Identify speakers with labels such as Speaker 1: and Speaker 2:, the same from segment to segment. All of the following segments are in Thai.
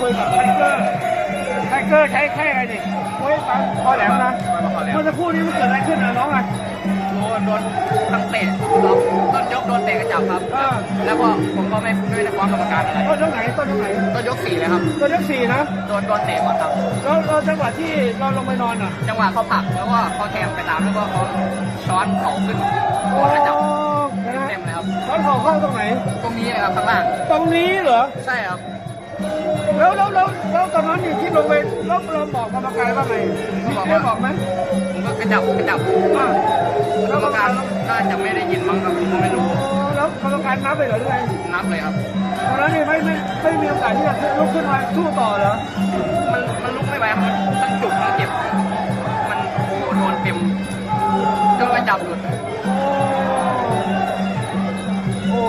Speaker 1: คุยกับไทเกอร์ไทเกอร์ใช้แค่อะไรนี่โอ้ยฟังคอแหลมนะเมื่อสักครู่นี้มันเกิดอะไรขึ้นนะน้องอะ
Speaker 2: โดนโดนทั้งเตะครับต้นยกโดนเตะกระจับครับ แล้วก็ผมก็ไม่ไม่ได้ฟ้องกรรมการอะไร
Speaker 1: ต้นตรงไหนต้นตรงไหน
Speaker 2: ต้นยกสี่เลยครับ
Speaker 1: ต้นยกสี่นะ
Speaker 2: โดนโดนเตะก่อนครับ
Speaker 1: แล้วจังหวะที่เราลงไปนอนอะ
Speaker 2: จังหวะเขาผักแล้วก็เขาแทงไปตามแล้วก็เขาช้อนเขาขึ้น
Speaker 1: โอ้
Speaker 2: กระจับเต็มเลยครับ
Speaker 1: ตอนเข่าเข้าตรงไหน
Speaker 2: ตรงนี้เลยครับข้างล่าง
Speaker 1: ตรงนี้เหรอ
Speaker 2: ใช่ครับ
Speaker 1: แล้วแล้วแล้วแล้วตอนนั้นนี่ที่ลงไปเราเราบอกกรรมการว่าไงมีได้บอกไหม
Speaker 2: ผมก็กระจับกระจับ
Speaker 1: อ่าก
Speaker 2: รรมการน่าจะไม่ได้ยินมั้งครับผมไม่รู้
Speaker 1: แล้วกรรมการนับไปเหรอหรือไง
Speaker 2: นับเลยครับ
Speaker 1: ตอนนั้นนี่ไม่ไม่ไม่มีโอกาสที่จะลุกขึ้นมาสู้ต่อเหรอ
Speaker 2: มันมันลุกไม่ไหวครับทั้งจุกทั้งเจ็บ มันโอ้โดนเต็มจนกระจับหลุด
Speaker 1: โอ้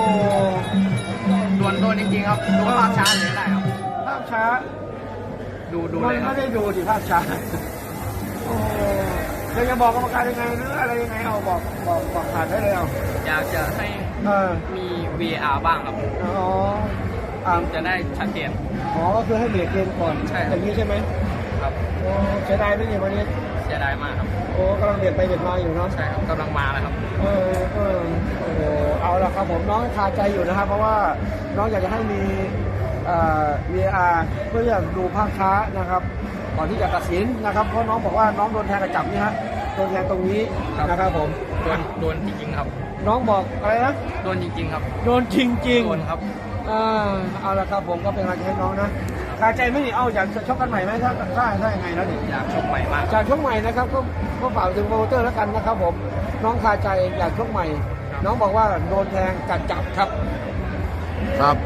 Speaker 2: โดนโดนจริงๆครับดูภาพช้าเลยได้ครับ
Speaker 1: ภาพช้า
Speaker 2: ดูดู
Speaker 1: มั
Speaker 2: เลยครั
Speaker 1: ไม่
Speaker 2: บ
Speaker 1: ได้ดูดิภาพช้าโอ้เราจะบอกกรรมการยังไงหรืออะไรยังไงเอาบอกบอกบอกผ่านได้เลยเอา
Speaker 2: อยากจะให้
Speaker 1: เออ
Speaker 2: มี VR บ้างครับ
Speaker 1: อ๋ออ่า
Speaker 2: จะได้ชัดเจน
Speaker 1: อ๋อก็คือให้เบรกเกมก่อน
Speaker 2: ใช่ครับ
Speaker 1: อย่างนี้ใช่ไหม
Speaker 2: ครับ
Speaker 1: โอ้เสียดายไหมเนี่ยวันนี้
Speaker 2: เสียดายมากครับ
Speaker 1: โอ้กำลังเบียดไปเบียดมาอยู่เนาะ
Speaker 2: ใช่ครับกำลังมาแล้วครับ
Speaker 1: เออเออโอ้โหเอาละครับผมน้องคาใจอยู่นะครับเพราะว่าน้องอยากจะให้มี เอ่อ VAR เพื่อจะดูภาพช้านะครับก่อนที่จะตัดสินนะครับ เพราะน้องบอกว่าน้องโดนแทงกระจับนี่ฮะโดนแทงตรงนี้
Speaker 2: ครับ
Speaker 1: นะครับผม
Speaker 2: โดนโดนจริงๆครับ
Speaker 1: น้องบอกอะไรนะ
Speaker 2: โดนจริงๆครับ
Speaker 1: โดนจริงจริง
Speaker 2: โดนครับ
Speaker 1: อ่าเอาละครับผมก็เป็นกำลังใจให้น้องนะคาใจไหม่นี่เอาอยากจะชกกันใหม่ไหมถ้าถ้าถ้ายังไงแล้วนี่
Speaker 2: อยากชกใหม่มาก
Speaker 1: จากชกใหม่นะครับก็ก็ฝากถึงโปรโมเตอร์แล้วกันนะครับผมน้องคาใจอยากชกใหม่ น้องบอกว่าโดนแทงกัดจับครับ
Speaker 3: ครับ